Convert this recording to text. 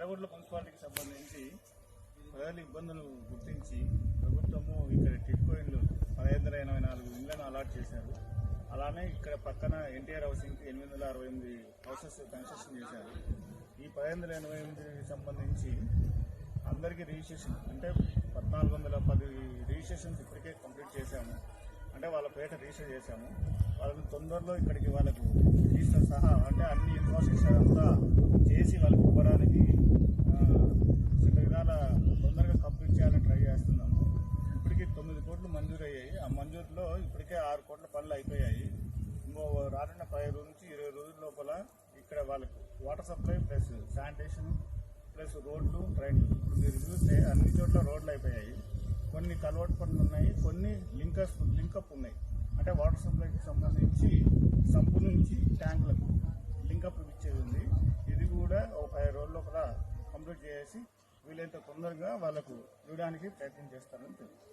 ఎర్రగొండల మున్సిపాలిటీకి సంబంధించి ప్రజల ఇబ్బందులు గుర్తించి ప్రభుత్వము ఇక్కడ టిట్కోయిన్లు పదహైదు వందల ఎనభై నాలుగు ఇళ్ళను అలాట్ చేశారు. అలానే ఇక్కడ పక్కన ఎన్టీఆర్ హౌసింగ్కి ఎనిమిది వందల అరవై ఎనిమిది హౌసెస్ కన్స్ట్రక్షన్ చేశారు. ఈ పదహైదు వందల ఎనభై ఎనిమిదికి సంబంధించి అందరికీ రిజిస్ట్రేషన్ అంటే పద్నాలుగు వందల పది రిజిస్ట్రేషన్స్ ఇప్పటికే కంప్లీట్ చేశాము. అంటే వాళ్ళ పేట రిజిస్టర్ చేశాము. వాళ్ళని తొందరలో ఇక్కడికి వాళ్ళకు రిజిస్టర్ సహా అంటే అన్ని ఇన్ఫ్రాస్ట్రక్చర్ అంతా చేసి వాళ్ళకి ఇవ్వడానికి ఆ, చిన్న విధాల తొందరగా కంప్లీట్ చేయాలని ట్రై చేస్తున్నాము ఇప్పటికి తొమ్మిది కోట్లు మంజూరు అయ్యాయి ఆ మంజూరులో ఇప్పటికే ఆరు కోట్ల పనులు అయిపోయాయి. ఇంకో రానున్న పది రోజుల నుంచి ఇరవై రోజుల లోపల ఇక్కడ వాళ్ళకి water supply plus sanitation plus రోడ్లు ట్రైన్లు ఇప్పుడు మీరు చూస్తే అన్ని చోట్ల రోడ్లు అయిపోయాయి. కొన్ని కలవట్ పనులు ఉన్నాయి. కొన్ని లింకర్స్ లింకప్ ఉన్నాయి. అంటే వాటర్ సప్లైకి సంబంధించి సంపు నుంచి ట్యాంకులకు లింకప్ ఇచ్చేది ఉంది. ఇది కూడా ఒక పది రోజుల లోపల కంప్లీట్ చేసి వీలైనంత తొందరగా వాళ్ళకు ఇవ్వడానికి ప్రయత్నం చేస్తారని తెలుసు